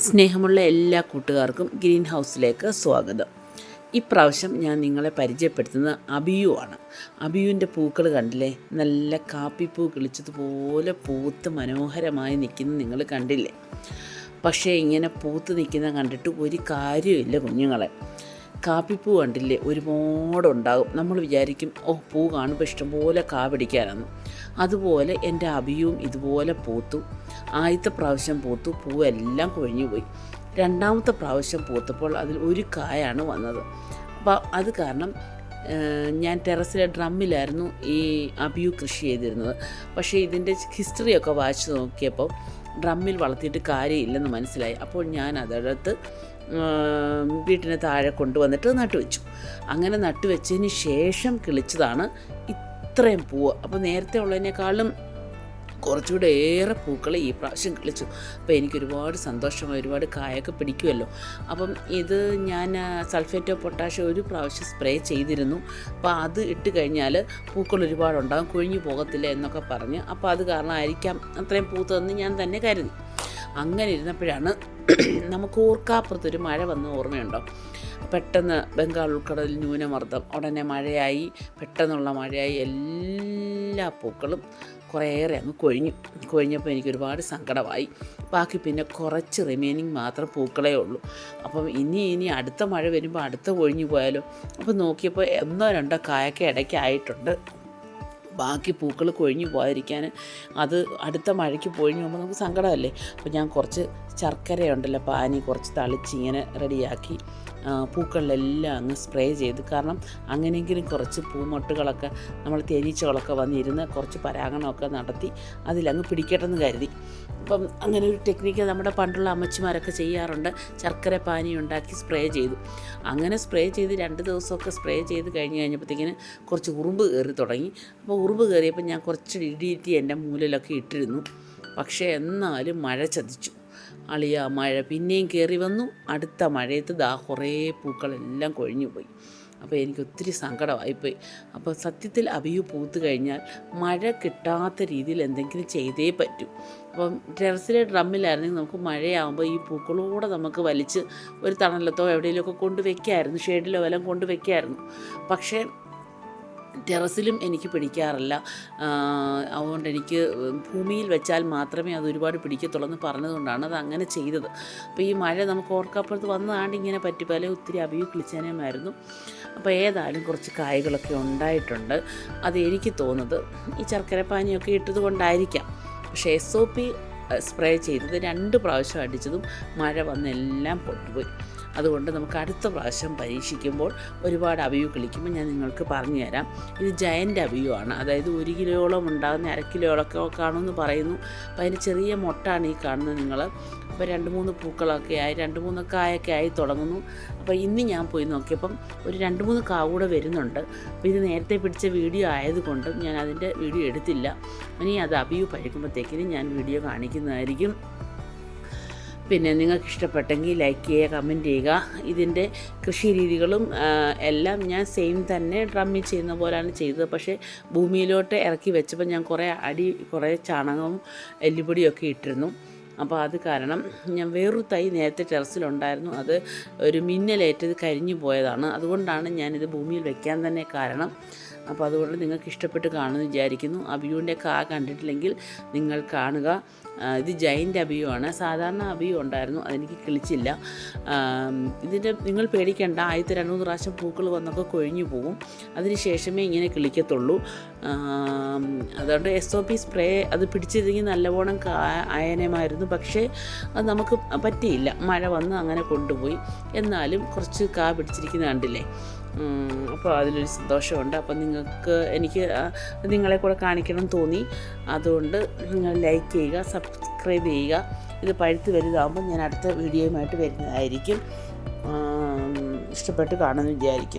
സ്നേഹമുള്ള എല്ലാ കൂട്ടുകാർക്കും ഗ്രീൻ ഹൗസിലേക്ക് സ്വാഗതം. ഇപ്രാവശ്യം ഞാൻ നിങ്ങളെ പരിചയപ്പെടുത്തുന്നത് അബിയു ആണ്. അബിയുവിന്റെ പൂക്കൾ കണ്ടില്ലേ? നല്ല കാപ്പിപ്പൂ കിളിച്ചതുപോലെ പൂത്ത് മനോഹരമായി നിൽക്കുന്നത് നിങ്ങൾ കണ്ടില്ലേ? പക്ഷേ ഇങ്ങനെ പൂത്ത് നിൽക്കുന്ന കണ്ടിട്ട് ഒരു കാര്യമില്ല കുഞ്ഞുങ്ങളെ. കാപ്പിപ്പൂ കണ്ടില്ലേ? ഒരുപാടുണ്ടാകും. നമ്മൾ വിചാരിക്കും ഓ പൂ കാണുമ്പോൾ ഇഷ്ടംപോലെ കാ പിടിക്കാനാണ്. അതുപോലെ എന്റെ അബിയും ഇതുപോലെ പൂത്തു. ആദ്യത്തെ പ്രാവശ്യം പൂത്തു പൂവെല്ലാം കൊഴിഞ്ഞു പോയി. രണ്ടാമത്തെ പ്രാവശ്യം പൂത്തപ്പോൾ അതിൽ ഒരു കായാണ് വന്നത്. അപ്പോൾ അത് കാരണം ഞാൻ ടെറസിലെ ഡ്രമ്മിലായിരുന്നു ഈ അബിയു കൃഷി ചെയ്തിരുന്നത്. പക്ഷേ ഇതിന്റെ ഹിസ്റ്ററിയൊക്കെ വായിച്ചു നോക്കിയപ്പോൾ ഡ്രമ്മിൽ വളർത്തിയിട്ട് കാര്യമില്ലെന്ന് മനസ്സിലായി. അപ്പോൾ ഞാൻ അതെടുത്ത് വീട്ടിന് താഴെ കൊണ്ടുവന്നിട്ട് നട്ടുവെച്ചു അങ്ങനെ നട്ടുവെച്ചതിന് ശേഷം കിളിച്ചതാണ് ഇത്രയും പൂവ്. അപ്പോൾ നേരത്തെ ഉള്ളതിനേക്കാളും കുറച്ചുകൂടെ ഏറെ പൂക്കൾ ഈ പ്രാവശ്യം കളിച്ചു. അപ്പോൾ എനിക്ക് ഒരുപാട് സന്തോഷമായി ഒരുപാട് കായൊക്കെ പിടിക്കുമല്ലോ അപ്പം ഇത് ഞാൻ സൾഫേറ്റോ പൊട്ടാഷ്യം ഒരു പ്രാവശ്യം സ്പ്രേ ചെയ്തിരുന്നു. അപ്പോൾ അത് ഇട്ട് കഴിഞ്ഞാൽ പൂക്കൾ ഒരുപാടുണ്ടാകും കൊഴിഞ്ഞു പോകത്തില്ല എന്നൊക്കെ പറഞ്ഞ്. അപ്പോൾ അത് കാരണമായിരിക്കാം അത്രയും പൂത്തതെന്ന് ഞാൻ തന്നെ കരുതി. അങ്ങനെ ഇരുന്നപ്പോഴാണ് നമുക്ക് ഓർക്കാപ്പുറത്തൊരു മഴ വന്ന ഓർമ്മയുണ്ടോ? പെട്ടെന്ന് ബംഗാൾ ഉൾക്കടലിൽ ന്യൂനമർദ്ദം. ഉടനെ മഴയായി പെട്ടെന്നുള്ള മഴയായി എല്ലാ പൂക്കളും കുറേയേറെ അങ്ങ് കൊഴിഞ്ഞു. കൊഴിഞ്ഞപ്പോൾ എനിക്ക് ഒരുപാട് സങ്കടമായി. ബാക്കി പിന്നെ കുറച്ച് റിമൈനിങ് മാത്രം പൂക്കളേ ഉള്ളൂ. അപ്പം ഇനി ഇനി അടുത്ത മഴ വരുമ്പോൾ അടുത്ത കൊഴിഞ്ഞു പോയാലോ? അപ്പം നോക്കിയപ്പോൾ ഒന്നോ രണ്ടോ കായൊക്കെ ഇടയ്ക്ക് ആയിട്ടുണ്ട് ബാക്കി പൂക്കൾ കൊഴിഞ്ഞു പോകാതിരിക്കാൻ അത് അടുത്ത മഴയ്ക്ക് പൊഴിഞ്ഞു പോകുമ്പോൾ നമുക്ക് സങ്കടമല്ലേ? അപ്പോൾ ഞാൻ കുറച്ച് ശർക്കരയുണ്ടല്ലോ പാനി കുറച്ച് തളിച്ച് ഇങ്ങനെ റെഡിയാക്കി പൂക്കളിലെല്ലാം അങ്ങ് സ്പ്രേ ചെയ്ത്. കാരണം അങ്ങനെയെങ്കിലും കുറച്ച് പൂമൊട്ടുകളൊക്കെ നമ്മൾ തേനീച്ചകളൊക്കെ വന്നിരുന്ന് കുറച്ച് പരാഗണമൊക്കെ നടത്തി അതിലങ്ങ് പിടിക്കട്ടെന്ന് കരുതി. അപ്പം അങ്ങനെ ഒരു ടെക്നിക്ക് നമ്മുടെ പണ്ടുള്ള അമ്മച്ചിമാരൊക്കെ ചെയ്യാറുണ്ട്. ശർക്കര പാനി ഉണ്ടാക്കി സ്പ്രേ ചെയ്തു. അങ്ങനെ സ്പ്രേ ചെയ്ത് രണ്ട് ദിവസമൊക്കെ സ്പ്രേ ചെയ്ത് കഴിഞ്ഞ് കഴിഞ്ഞപ്പോഴത്തേക്കിന് കുറച്ച് ഉറുമ്പ് കയറി തുടങ്ങി. അപ്പോൾ ഉറുമ്പ് കയറിയപ്പോൾ ഞാൻ കുറച്ച് ഇടിയിറ്റി എന്റെ മൂലയിലൊക്കെ ഇട്ടിരുന്നു. പക്ഷേ എന്നാലും മഴ ചതിച്ചു. അളിയ മഴ. പിന്നെയും കയറി വന്നു. അടുത്ത മഴയത്ത് ദാ കുറേ പൂക്കളെല്ലാം കൊഴിഞ്ഞു പോയി. അപ്പോൾ എനിക്ക് ഒത്തിരി സങ്കടമായിപ്പോയി അപ്പോൾ സത്യത്തിൽ അഭിയു പൂത്ത് കഴിഞ്ഞാൽ മഴ കിട്ടാത്ത രീതിയിൽ എന്തെങ്കിലും ചെയ്തേ പറ്റൂ. അപ്പം ടെറസിലെ ഡ്രമ്മിലായിരുന്നെങ്കിൽ നമുക്ക് മഴയാകുമ്പോൾ ഈ പൂക്കളോടെ നമുക്ക് വലിച്ച് ഒരു തണലത്തോ എവിടെയെങ്കിലുമൊക്കെ കൊണ്ട് വെക്കായിരുന്നു ഷെയ്ഡിലോ വല്ലതും കൊണ്ട് വെക്കായിരുന്നു പക്ഷേ ടെറസിലും എനിക്ക് പിടിക്കാറില്ല. അതുകൊണ്ട് എനിക്ക് ഭൂമിയിൽ വെച്ചാൽ മാത്രമേ അത് ഒരുപാട് പിടിക്കത്തുള്ളൂ എന്ന് പറഞ്ഞതുകൊണ്ടാണ് അത് അങ്ങനെ ചെയ്തത്. അപ്പോൾ ഈ മഴ നമുക്ക് ഓർക്കപ്പുറത്ത് വന്നതാണ്ട് ഇങ്ങനെ പറ്റിപ്പോലെ ഒത്തിരി അഭിയു കിളിച്ചേനമായിരുന്നു അപ്പോൾ ഏതായാലും കുറച്ച് കായ്കളൊക്കെ ഉണ്ടായിട്ടുണ്ട്. അത് എനിക്ക് തോന്നുന്നത് ഈ ശർക്കരപ്പാനിയൊക്കെ ഇട്ടത് കൊണ്ടായിരിക്കാം. പക്ഷേ എസ് ഒ പി സ്പ്രേ ചെയ്തത് രണ്ട് പ്രാവശ്യം അടിച്ചതും മഴ വന്നെല്ലാം പൊട്ടുപോയി. അതുകൊണ്ട് നമുക്ക് അടുത്ത പ്രാവശ്യം പരീക്ഷിക്കുമ്പോൾ ഒരുപാട് അവിയു കിളിക്കുമ്പോൾ ഞാൻ നിങ്ങൾക്ക് പറഞ്ഞു തരാം ഇത് ജയന്റ് അവിയു ആണ്. അതായത് ഒരു കിലോയോളം ഉണ്ടാകുന്ന അര കിലോയോളൊക്കെ കാണുമെന്ന് പറയുന്നു. അപ്പോൾ അതിന് ചെറിയ മുട്ടാണ് ഈ കാണുന്നത് നിങ്ങൾ. അപ്പോൾ രണ്ട് മൂന്ന് പൂക്കളൊക്കെ ആയി രണ്ട് മൂന്ന് കായൊക്കെ ആയി തുടങ്ങുന്നു. അപ്പോൾ ഇന്ന് ഞാൻ പോയി നോക്കിയപ്പം ഒരു രണ്ട് മൂന്ന് കാ കൂടെ വരുന്നുണ്ട്. അപ്പോൾ ഇത് നേരത്തെ പിടിച്ച വീഡിയോ ആയതുകൊണ്ട് ഞാൻ അതിന്റെ വീഡിയോ എടുത്തില്ല. ഇനി അത് അവിയു പഴുക്കുമ്പോഴത്തേക്കിന് ഞാൻ വീഡിയോ കാണിക്കുന്നതായിരിക്കും. പിന്നെ നിങ്ങൾക്ക് ഇഷ്ടപ്പെട്ടെങ്കിൽ ലൈക്ക് ചെയ്യുക കമന്റ് ചെയ്യുക. ഇതിന്റെ കൃഷി രീതികളും എല്ലാം ഞാൻ സെയിം തന്നെ ഡ്രമ്മിൽ ചെയ്യുന്ന പോലെയാണ് ചെയ്തത്. പക്ഷേ ഭൂമിയിലോട്ട് ഇറക്കി വെച്ചപ്പോൾ ഞാൻ കുറേ അടി കുറേ ചാണകവും എല്ലുപൊടിയൊക്കെ ഇട്ടിരുന്നു. അപ്പോൾ അത് കാരണം ഞാൻ വേറൊരു തൈ നേരത്തെ ടെറസിലുണ്ടായിരുന്നു. അത് ഒരു മിന്നലേറ്റത് കരിഞ്ഞു പോയതാണ്. അതുകൊണ്ടാണ് ഞാനിത് ഭൂമിയിൽ വെക്കാൻ തന്നെ കാരണം അപ്പോൾ അതുകൊണ്ട് നിങ്ങൾക്ക് ഇഷ്ടപ്പെട്ട് കാണുമെന്ന് വിചാരിക്കുന്നു. അബിയുവിന്റെ കാ കണ്ടിട്ടില്ലെങ്കിൽ നിങ്ങൾ കാണുക. ഇത് ജൈന്റ് അബിയു ആണ് സാധാരണ അബിയു ഉണ്ടായിരുന്നു. അതെനിക്ക് കിളിച്ചില്ല. ഇതിന്റെ നിങ്ങൾ പേടിക്കേണ്ട. ആദ്യത്തെ രണ്ട് മൂന്ന് പ്രാവശ്യം പൂക്കൾ വന്നൊക്കെ കൊഴിഞ്ഞു പോകും അതിന് ശേഷമേ ഇങ്ങനെ കിളിക്കത്തുള്ളൂ. അതുകൊണ്ട് എസ് ഒ പി സ്പ്രേ അത് പിടിച്ചിരുന്നെങ്കിൽ നല്ലവണ്ണം അയനമായിരുന്നു. പക്ഷേ അത് നമുക്ക് പറ്റിയില്ല. മഴ വന്ന് അങ്ങനെ കൊണ്ടുപോയി. എന്നാലും കുറച്ച് കാ പിടിച്ചിരിക്കുന്ന കണ്ടില്ലേ? അപ്പോൾ അതിലൊരു സന്തോഷമുണ്ട്. അപ്പോൾ നിങ്ങൾക്ക് എനിക്ക് നിങ്ങളെ കൂടെ കാണിക്കണം തോന്നി. അതുകൊണ്ട് നിങ്ങൾ ലൈക്ക് ചെയ്യുക സബ്സ്ക്രൈബ് ചെയ്യുക. ഇത് പഴുത്ത് വലുതാകുമ്പോൾ ഞാൻ അടുത്ത വീഡിയോയുമായിട്ട് വരുന്നതായിരിക്കും. ഇഷ്ടപ്പെട്ട് കാണുമെന്ന് വിചാരിക്കും